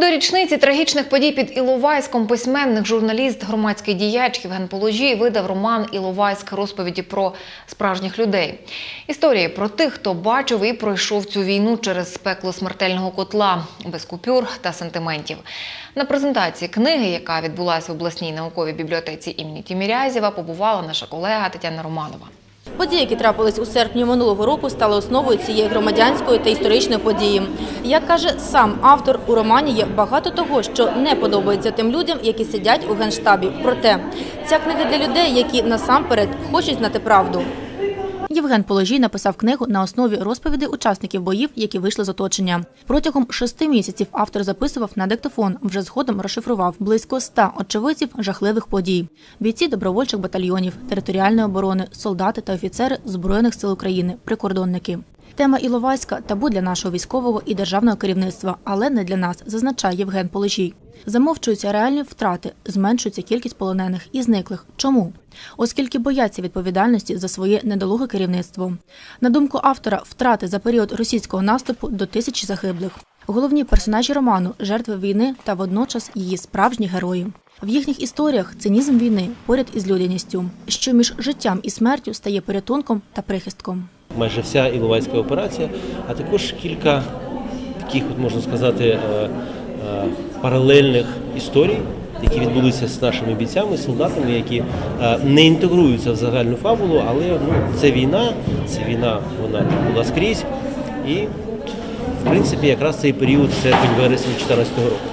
До річниці трагічних подій під Іловайськом письменник, журналіст, громадський діяч Євген Положій видав роман Іловайськ розповіді про справжніх людей. Історії про тих, хто бачив і пройшов цю війну через пекло смертельного котла, без купюр та сантиментів. На презентації книги, яка відбулася в обласній науковій бібліотеці імені Тімірязєва, побувала наша колега Тетяна Романова. Події, які трапились у серпні минулого року, стали основою цієї громадянської та історичної події. Як каже сам автор, у романі є багато того, що не подобається тим людям, які сидять у генштабі. Проте ця книга для людей, які насамперед хочуть знати правду. Євген Положій написав книгу на основі розповідей учасників боїв, які вийшли з оточення. Протягом шести місяців автор записував на диктофон, вже згодом розшифрував близько ста очевидців жахливих подій. Бійці добровольчих батальйонів, територіальної оборони, солдати та офіцери Збройних сил України, прикордонники. Тема Іловайська табу для нашого військового і державного керівництва, але не для нас, зазначає Євген Полежій. Замовчуються реальні втрати, зменшується кількість полонених і зниклих. Чому? Оскільки бояться відповідальності за своє недолуге керівництво. На думку автора, втрати за період російського наступу до тисячі загиблих. Головні персонажі роману жертви війни та водночас її справжні герої. В їхніх історіях цинізм війни поряд із людяністю, що між життям і смертю стає порятунком та прихистком. Майже вся Іловайська операція, а також кілька таких, от можна сказати, е, е, паралельних історій, які відбулися з нашими бійцями, солдатами, які е, не інтегруються в загальну фабулу, але ну, це війна, це війна вона була скрізь. І в принципі якраз цей період серпень-вересень 2014 року.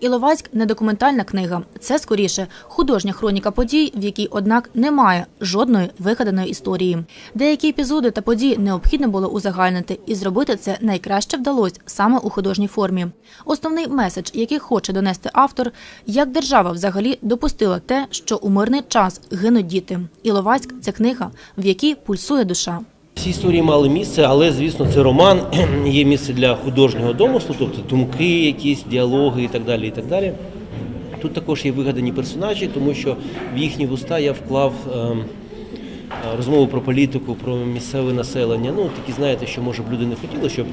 Іловайськ не документальна книга. Це скоріше художня хроніка подій, в якій, однак, немає жодної вигаданої історії. Деякі епізоди та події необхідно було узагальнити, і зробити це найкраще вдалося саме у художній формі. Основний меседж, який хоче донести автор, як держава взагалі допустила те, що у мирний час гинуть діти. Іловайськ це книга, в якій пульсує душа. Всі історії мали місце, але звісно, це роман є місце для художнього домислу, тобто думки, якісь діалоги і так далі. І так далі. Тут також є вигадані персонажі, тому що в їхні вуста я вклав ем, розмову про політику, про місцеве населення. Ну такі знаєте, що може б люди не хотіли, щоб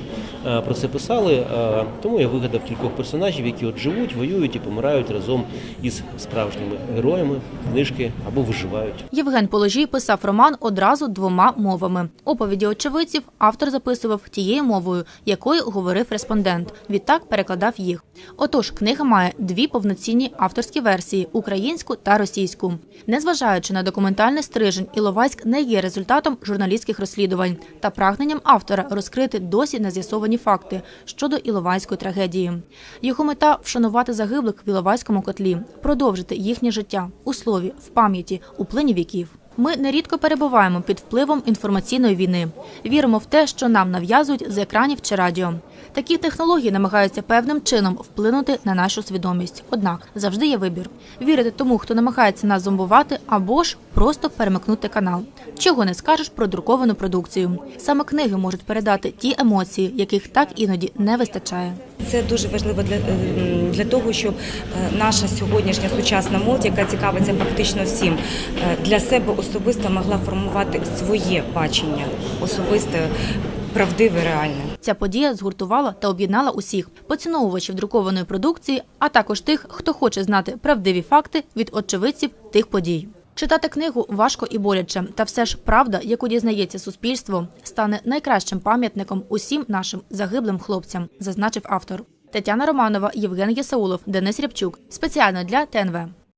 е, про це писали. Е, тому я вигадав кількох персонажів, які от живуть, воюють і помирають разом із справжніми героями книжки або виживають. Євген Положій писав роман одразу двома мовами. Оповіді очевидців автор записував тією мовою, якою говорив респондент. Відтак перекладав їх. Отож, книга має дві повноцінні авторські версії українську та російську. Незважаючи на документальний стрижень, Іловайськ не є результатом журналістських розслідувань та прагненням автора розкрити досі нез'ясовані факти щодо Іловайської трагедії. Його мета вшанувати загиблих в Іловайському котлі, продовжити їхнє життя у слові, в пам'яті, у плині віків. Ми нерідко перебуваємо під впливом інформаційної війни. Віримо в те, що нам нав'язують з екранів чи радіо. Такі технології намагаються певним чином вплинути на нашу свідомість. Однак завжди є вибір: вірити тому, хто намагається нас зомбувати, або ж просто перемикнути канал. Чого не скажеш про друковану продукцію. Саме книги можуть передати ті емоції, яких так іноді не вистачає. Це дуже важливо для, е, для того, щоб е, наша сьогоднішня сучасна молодь, яка цікавиться фактично всім, е, для себе особисто могла формувати своє бачення, особисте, правдиве, реальне. Ця подія згуртувала та об'єднала усіх поціновувачів друкованої продукції, а також тих, хто хоче знати правдиві факти від очевидців тих подій. Читати книгу важко і боляче, та все ж правда, яку дізнається суспільство, стане найкращим пам'ятником усім нашим загиблим хлопцям, зазначив автор. Тетяна Романова, Євген Єсаулов, Денис Рябчук. Спеціально для ТНВ.